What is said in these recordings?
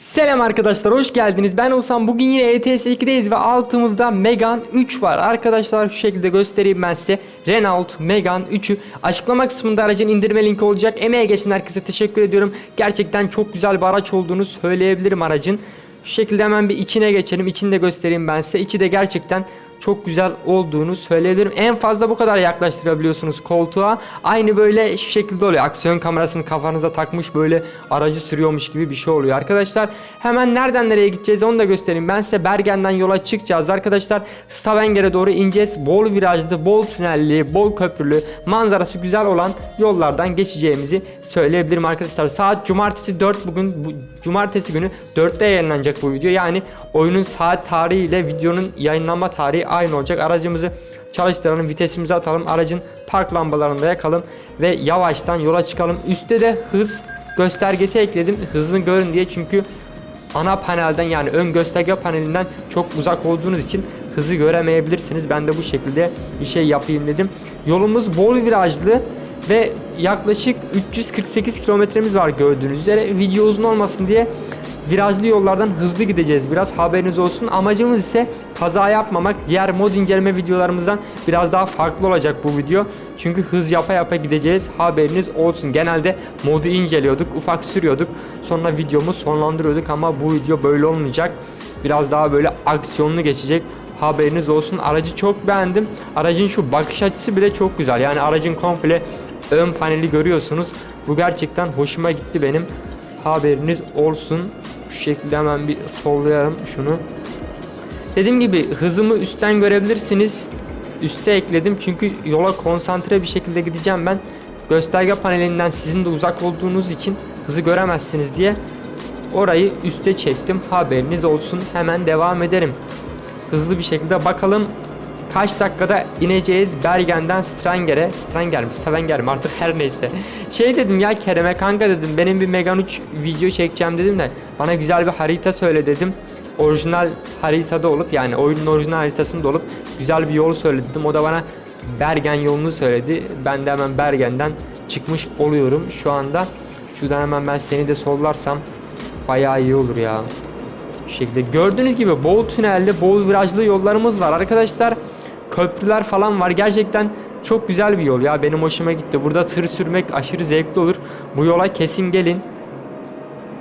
Selam arkadaşlar hoş geldiniz. Ben Oğuzhan. Bugün yine ETS 2'deyiz ve altımızda Megan 3 var. Arkadaşlar şu şekilde göstereyim ben size. Renault Megan 3'ü açıklama kısmında aracın indirme linki olacak. Emeğe geçen herkese teşekkür ediyorum. Gerçekten çok güzel bir araç olduğunu söyleyebilirim aracın. Şu şekilde hemen bir içine geçelim. İçini de göstereyim ben size. İçi de gerçekten çok güzel olduğunu söyleyebilirim. En fazla bu kadar yaklaştırabiliyorsunuz koltuğa. Aynı böyle şu şekilde oluyor. Aksiyon kamerasını kafanıza takmış böyle aracı sürüyormuş gibi bir şey oluyor arkadaşlar. Hemen nereden nereye gideceğiz onu da göstereyim. Ben size Bergen'den yola çıkacağız arkadaşlar. Stavanger'e doğru ineceğiz. Bol virajlı, bol tünelli, bol köprülü, manzarası güzel olan yollardan geçeceğimizi söyleyebilirim arkadaşlar. Saat cumartesi 4 bugün bu cumartesi günü 4'te yayınlanacak bu video. Yani oyunun saat tarihi ile videonun yayınlanma tarihi aynı olacak. Aracımızı çalıştıralım, vitesimizi atalım, aracın park lambalarını da yakalım ve yavaştan yola çıkalım. Üstte de hız göstergesi ekledim. Hızlı görün diye çünkü ana panelden yani ön gösterge panelinden çok uzak olduğunuz için hızı göremeyebilirsiniz. Ben de bu şekilde bir şey yapayım dedim. Yolumuz bol virajlı ve yaklaşık 348 kilometremiz var gördüğünüz üzere. Video uzun olmasın diye virajlı yollardan hızlı gideceğiz. Biraz haberiniz olsun. Amacımız ise kaza yapmamak. Diğer mod inceleme videolarımızdan biraz daha farklı olacak bu video. Çünkü hız yapa yapa gideceğiz. Haberiniz olsun. Genelde modu inceliyorduk, ufak sürüyorduk. Sonra videomu sonlandırıyorduk ama bu video böyle olmayacak. Biraz daha böyle aksiyonlu geçecek. Haberiniz olsun. Aracı çok beğendim. Aracın şu bakış açısı bile çok güzel. Yani aracın komple ön paneli görüyorsunuz. Bu gerçekten hoşuma gitti benim. Haberiniz olsun. Şu şekilde hemen bir sollayalım şunu. Dediğim gibi hızımı üstten görebilirsiniz. Üste ekledim çünkü yola konsantre bir şekilde gideceğim ben. Gösterge panelinden sizin de uzak olduğunuz için hızı göremezsiniz diye orayı üste çektim. Haberiniz olsun. Hemen devam ederim. Hızlı bir şekilde bakalım kaç dakikada ineceğiz Bergen'den Stranger'e. Stranger mi Stavanger mi artık her neyse. Şey dedim ya Kerem'e kanka dedim benim bir Megan 3 video çekeceğim dedim de bana güzel bir harita söyle dedim. Orijinal haritada olup yani oyunun orijinal haritasında olup güzel bir yol söyledim. O da bana Bergen yolunu söyledi. Ben de hemen Bergen'den çıkmış oluyorum şu anda. Şuradan hemen ben seni de sollarsam bayağı iyi olur ya. Bu şekilde gördüğünüz gibi bol tünelli, bol virajlı yollarımız var arkadaşlar. Köprüler falan var. Gerçekten çok güzel bir yol ya. Benim hoşuma gitti. Burada tır sürmek aşırı zevkli olur. Bu yola kesin gelin.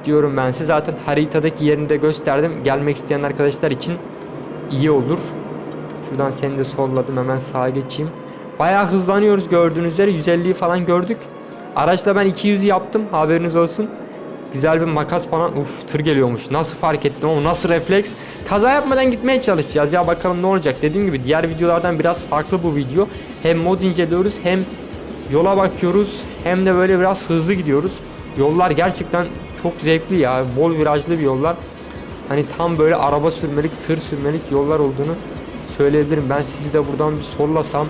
Diyorum ben size zaten haritadaki yerini de gösterdim. Gelmek isteyen arkadaşlar için iyi olur. Şuradan seni de solladım. Hemen sağa geçeyim. Bayağı hızlanıyoruz gördüğünüz üzere. 150'yi falan gördük. Araçla ben 200 yaptım. Haberiniz olsun. Güzel bir makas falan. Uf tır geliyormuş. Nasıl fark ettim ama nasıl refleks. Kaza yapmadan gitmeye çalışacağız. Ya bakalım ne olacak. Dediğim gibi diğer videolardan biraz farklı bu video. Hem mod inceliyoruz hem yola bakıyoruz. Hem de böyle biraz hızlı gidiyoruz. Yollar gerçekten çok zevkli ya. Bol virajlı bir yollar. Hani tam böyle araba sürmelik, tır sürmelik yollar olduğunu söyleyebilirim. Ben sizi de buradan bir sollasam.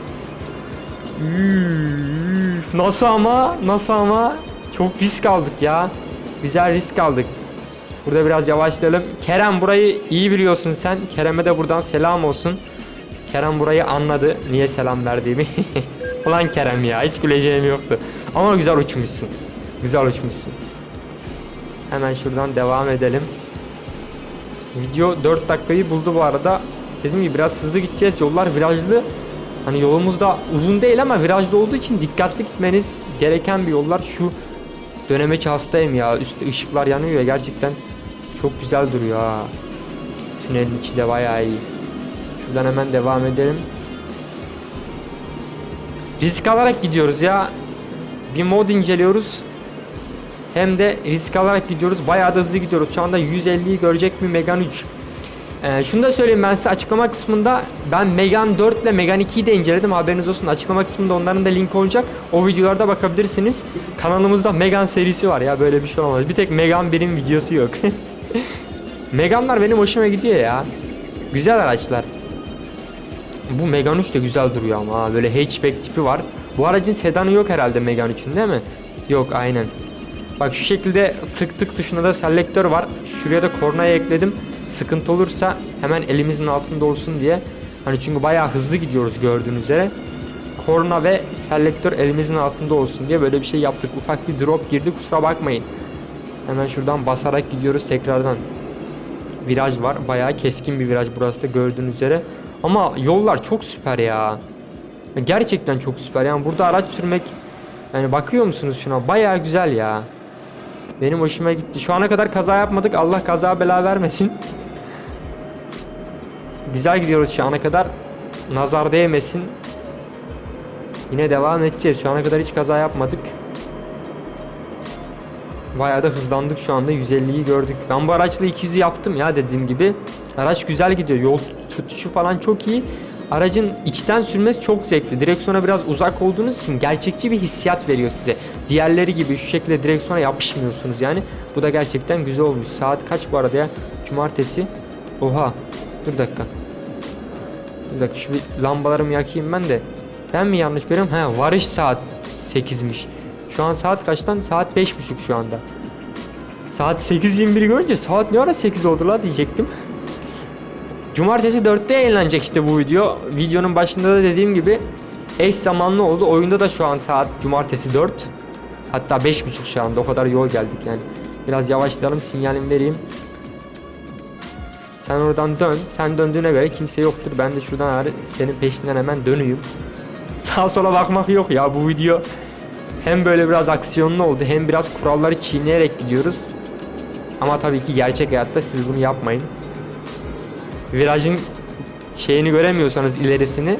Üf, nasıl ama? Nasıl ama? Çok risk aldık ya. Güzel risk aldık. Burada biraz yavaşlayalım. Kerem burayı iyi biliyorsun sen. Kerem'e de buradan selam olsun. Kerem burayı anladı. Niye selam verdiğimi. Ulan Kerem ya hiç güleceğim yoktu. Ama güzel uçmuşsun. Güzel uçmuşsun. Hemen şuradan devam edelim. Video 4 dakikayı buldu bu arada. Dediğim gibi biraz hızlı gideceğiz. Yollar virajlı. Hani yolumuz da uzun değil ama virajlı olduğu için dikkatli gitmeniz gereken bir yollar. Şu dönemeç hastayım ya. Üstte ışıklar yanıyor ya gerçekten çok güzel duruyor ha. Tünelin içi de bayağı iyi. Şuradan hemen devam edelim. Risk alarak gidiyoruz ya. Bir mod inceliyoruz. Hem de risk alarak gidiyoruz. Bayağı da hızlı gidiyoruz. Şu anda 150'yi görecek bir Megan 3. Ee, şunu da söyleyeyim ben size açıklama kısmında ben Megan 4 ile Megan 2'yi de inceledim haberiniz olsun. Açıklama kısmında onların da link olacak. O videolarda bakabilirsiniz. Kanalımızda Megan serisi var ya böyle bir şey olmaz bir tek Megan 1'in videosu yok. Meganlar benim hoşuma gidiyor ya. Güzel araçlar. Bu Megan 3 de güzel duruyor ama böyle hatchback tipi var. Bu aracın sedanı yok herhalde Megan 3'ün değil mi? Yok aynen. Bak şu şekilde tık tık tuşunda da selektör var. Şuraya da kornaya ekledim sıkıntı olursa hemen elimizin altında olsun diye. Hani çünkü bayağı hızlı gidiyoruz gördüğünüz üzere. Korna ve selektör elimizin altında olsun diye böyle bir şey yaptık. Ufak bir drop girdi kusura bakmayın. Hemen şuradan basarak gidiyoruz tekrardan. Viraj var. Bayağı keskin bir viraj burası da gördüğünüz üzere. Ama yollar çok süper ya. Gerçekten çok süper. Yani burada araç sürmek yani bakıyor musunuz şuna? Bayağı güzel ya. Benim hoşuma gitti. Şu ana kadar kaza yapmadık. Allah kaza bela vermesin. Güzel gidiyoruz şu ana kadar. Nazar değmesin. Yine devam edeceğiz. Şu ana kadar hiç kaza yapmadık. Bayağı da hızlandık şu anda. 150'yi gördük. Ben bu araçla 200'ü yaptım ya dediğim gibi. Araç güzel gidiyor. Yol tutuşu falan çok iyi. Aracın içten sürmesi çok zevkli. Direksiyona biraz uzak olduğunuz için gerçekçi bir hissiyat veriyor size. Diğerleri gibi şu şekilde direksiyona yapışmıyorsunuz yani. Bu da gerçekten güzel olmuş. Saat kaç bu arada ya? Cumartesi. Oha. Dur dakika. Bir dakika şu bir lambalarımı yakayım ben de. Ben mi yanlış görüyorum? He varış saat 8'miş. Şu an saat kaçtan? Saat 5.30 şu anda. Saat 8.21 görünce saat ne ara 8 oldu la diyecektim. Cumartesi 4'te yayınlanacak işte bu video. Videonun başında da dediğim gibi eş zamanlı oldu. Oyunda da şu an saat cumartesi 4. Hatta 5.30 şu anda o kadar yol geldik yani. Biraz yavaşlayalım sinyalimi vereyim. Sen oradan dön. Sen döndüğüne göre kimse yoktur. Ben de şuradan ağrı senin peşinden hemen dönüyüm. Sağa sola bakmak yok ya bu video. Hem böyle biraz aksiyonlu oldu hem biraz kuralları çiğneyerek gidiyoruz. Ama tabii ki gerçek hayatta siz bunu yapmayın. Virajın şeyini göremiyorsanız ilerisini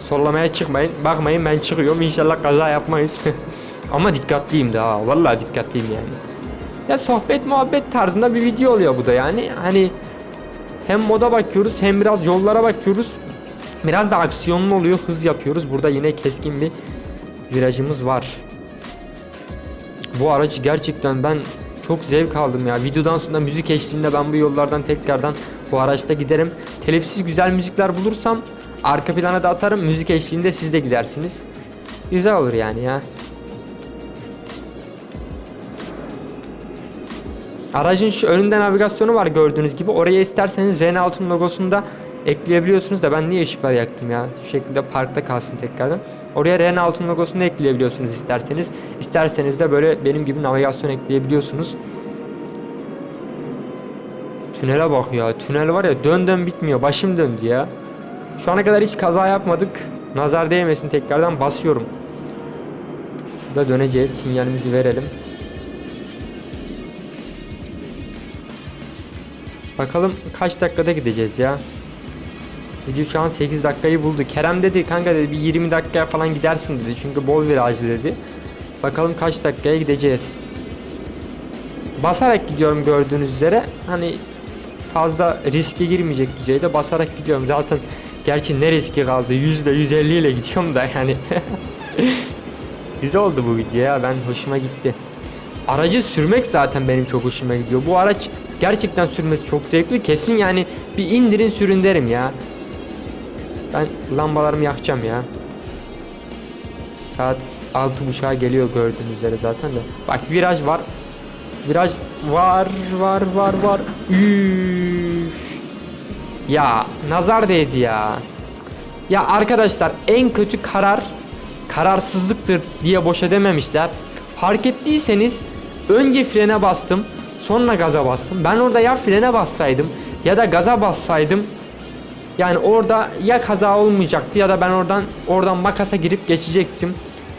sollamaya çıkmayın. Bakmayın ben çıkıyorum inşallah kaza yapmayız. Ama dikkatliyim de ha. Vallahi dikkatliyim yani. Ya sohbet muhabbet tarzında bir video oluyor bu da yani. Hani hem moda bakıyoruz hem biraz yollara bakıyoruz. Biraz da aksiyonlu oluyor. Hız yapıyoruz. Burada yine keskin bir virajımız var. Bu aracı gerçekten ben çok zevk aldım ya. Videodan sonra müzik eşliğinde ben bu yollardan tekrardan bu araçta giderim. Telifsiz güzel müzikler bulursam arka plana da atarım. Müzik eşliğinde siz de gidersiniz. Güzel olur yani ya. Aracın şu önünde navigasyonu var gördüğünüz gibi. Oraya isterseniz Renault'un logosunu da ekleyebiliyorsunuz da ben niye ışıklar yaktım ya? Şu şekilde parkta kalsın tekrardan. Oraya Renault'un logosunu da ekleyebiliyorsunuz isterseniz. İsterseniz de böyle benim gibi navigasyon ekleyebiliyorsunuz. Tünele bak ya. Tünel var ya dön dön bitmiyor. Başım döndü ya. Şu ana kadar hiç kaza yapmadık. Nazar değmesin tekrardan basıyorum. Şurada döneceğiz. Sinyalimizi verelim. Bakalım kaç dakikada gideceğiz ya. Video şu an 8 dakikayı buldu. Kerem dedi kanka dedi bir 20 dakikaya falan gidersin dedi. Çünkü bol virajlı dedi. Bakalım kaç dakikaya gideceğiz. Basarak gidiyorum gördüğünüz üzere. Hani fazla riske girmeyecek düzeyde basarak gidiyorum. Zaten gerçi ne riski kaldı? 100 ile 150 ile gidiyorum da yani. Güzel oldu bu video ya. Ben hoşuma gitti. Aracı sürmek zaten benim çok hoşuma gidiyor. Bu araç gerçekten sürmesi çok zevkli. Kesin yani bir indirin sürün derim ya. Ben lambalarımı yakacağım ya. Saat 6.30'a geliyor gördüğünüz üzere zaten de. Bak viraj var. Viraj var var var var. Üf. Ya nazar değdi ya. Ya arkadaşlar en kötü karar kararsızlıktır diye boşa dememişler. Fark ettiyseniz önce frene bastım sonra gaza bastım. Ben orada ya frene bassaydım ya da gaza bassaydım yani orada ya kaza olmayacaktı ya da ben oradan oradan makasa girip geçecektim.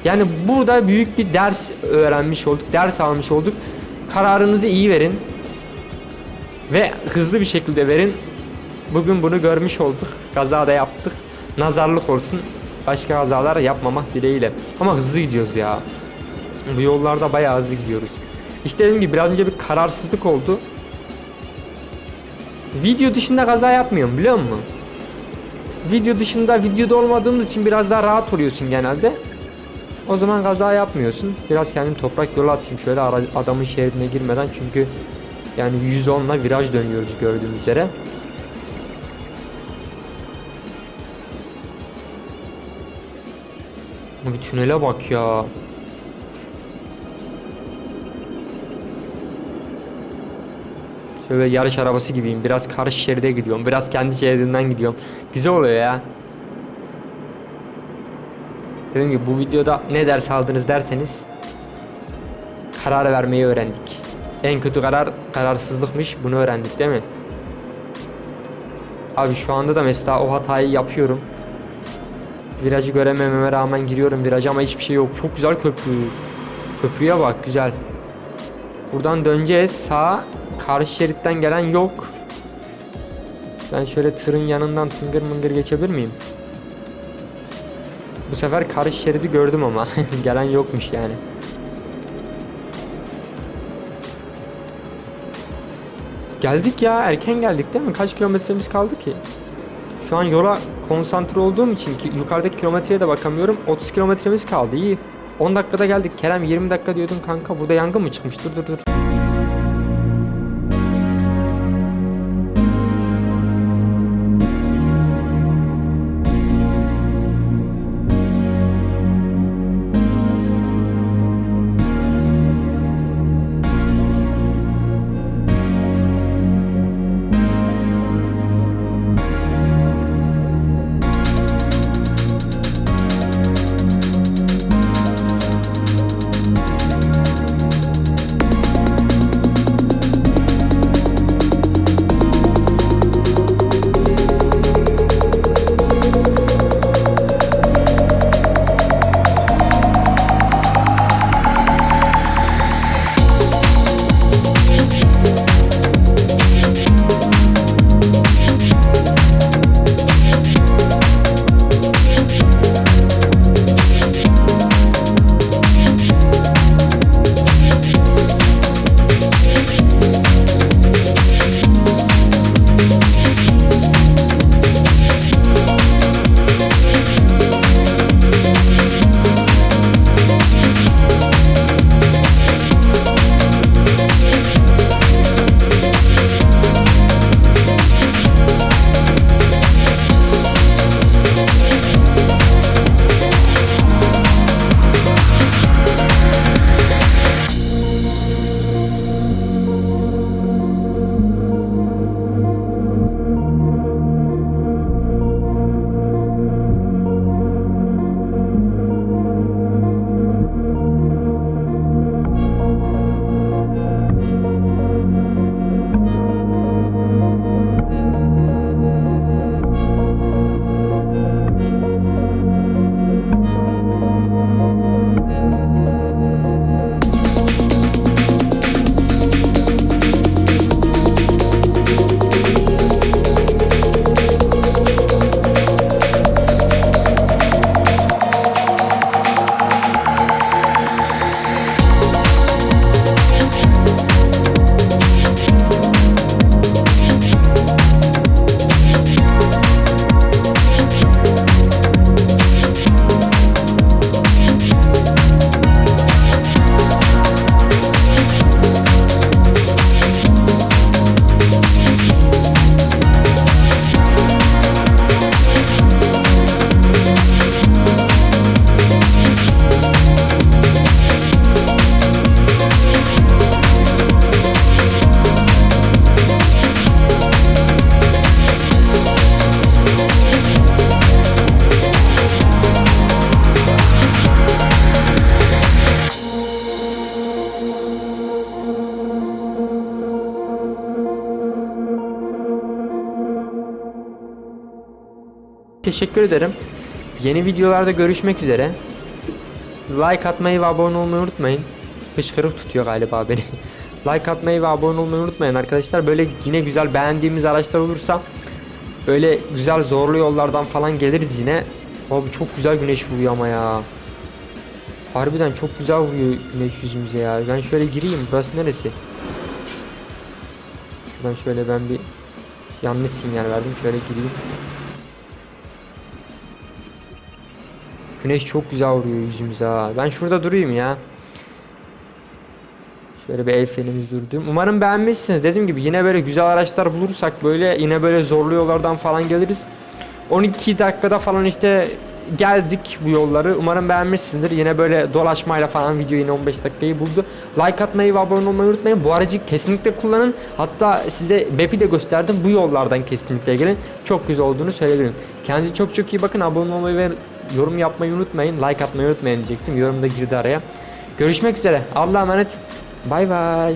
Yani burada büyük bir ders öğrenmiş olduk, ders almış olduk. Kararınızı iyi verin ve hızlı bir şekilde verin. Bugün bunu görmüş olduk. Kaza da yaptık. Nazarlık olsun. Başka kazalar yapmamak dileğiyle. Ama hızlı gidiyoruz ya. Bu yollarda bayağı hızlı gidiyoruz. İşte dediğim gibi biraz önce bir kararsızlık oldu. Video dışında kaza yapmıyorum biliyor musun? Video dışında videoda olmadığımız için biraz daha rahat oluyorsun genelde. O zaman kaza yapmıyorsun. Biraz kendim toprak yola atayım şöyle adamın şeridine girmeden çünkü yani 110 ile viraj dönüyoruz gördüğünüz üzere. Bir tünele bak ya. Şöyle yarış arabası gibiyim. Biraz karşı şeride gidiyorum. Biraz kendi şeridinden gidiyorum. Güzel oluyor ya. Dediğim gibi bu videoda ne ders aldınız derseniz karar vermeyi öğrendik. En kötü karar kararsızlıkmış. Bunu öğrendik değil mi? Abi şu anda da mesela o hatayı yapıyorum. Virajı göremememe rağmen giriyorum viraja ama hiçbir şey yok. Çok güzel köprü. Köprüye bak güzel. Buradan döneceğiz. Sağ karşı şeritten gelen yok. Ben şöyle tırın yanından tıngır mıngır geçebilir miyim? Bu sefer karşı şeridi gördüm ama gelen yokmuş yani. Geldik ya erken geldik değil mi? Kaç kilometremiz kaldı ki? Şu an yola konsantre olduğum için ki yukarıdaki kilometreye de bakamıyorum. 30 kilometremiz kaldı iyi. 10 dakikada geldik. Kerem 20 dakika diyordun kanka. Burada yangın mı çıkmış? Dur dur dur. Teşekkür ederim. Yeni videolarda görüşmek üzere. Like atmayı ve abone olmayı unutmayın. Hışkırık tutuyor galiba beni. like atmayı ve abone olmayı unutmayın arkadaşlar. Böyle yine güzel beğendiğimiz araçlar olursa böyle güzel zorlu yollardan falan geliriz yine. Abi çok güzel güneş vuruyor ama ya. Harbiden çok güzel vuruyor güneş yüzümüze ya. Ben şöyle gireyim. Burası neresi? Şuradan şöyle ben bir yanlış sinyal verdim. Şöyle gireyim. Güneş çok güzel vuruyor yüzümüze ha. Ben şurada durayım ya. Şöyle bir el fenimiz durdu. Umarım beğenmişsiniz. Dediğim gibi yine böyle güzel araçlar bulursak böyle yine böyle zorlu yollardan falan geliriz. 12 dakikada falan işte geldik bu yolları. Umarım beğenmişsindir. Yine böyle dolaşmayla falan video yine 15 dakikayı buldu. Like atmayı ve abone olmayı unutmayın. Bu aracı kesinlikle kullanın. Hatta size map'i de gösterdim. Bu yollardan kesinlikle gelin. Çok güzel olduğunu söyleyebilirim. Kendinize çok çok iyi bakın. Abone olmayı ve yorum yapmayı unutmayın. Like atmayı unutmayın diyecektim. Yorum da girdi araya. Görüşmek üzere. Allah'a emanet. Bay bay.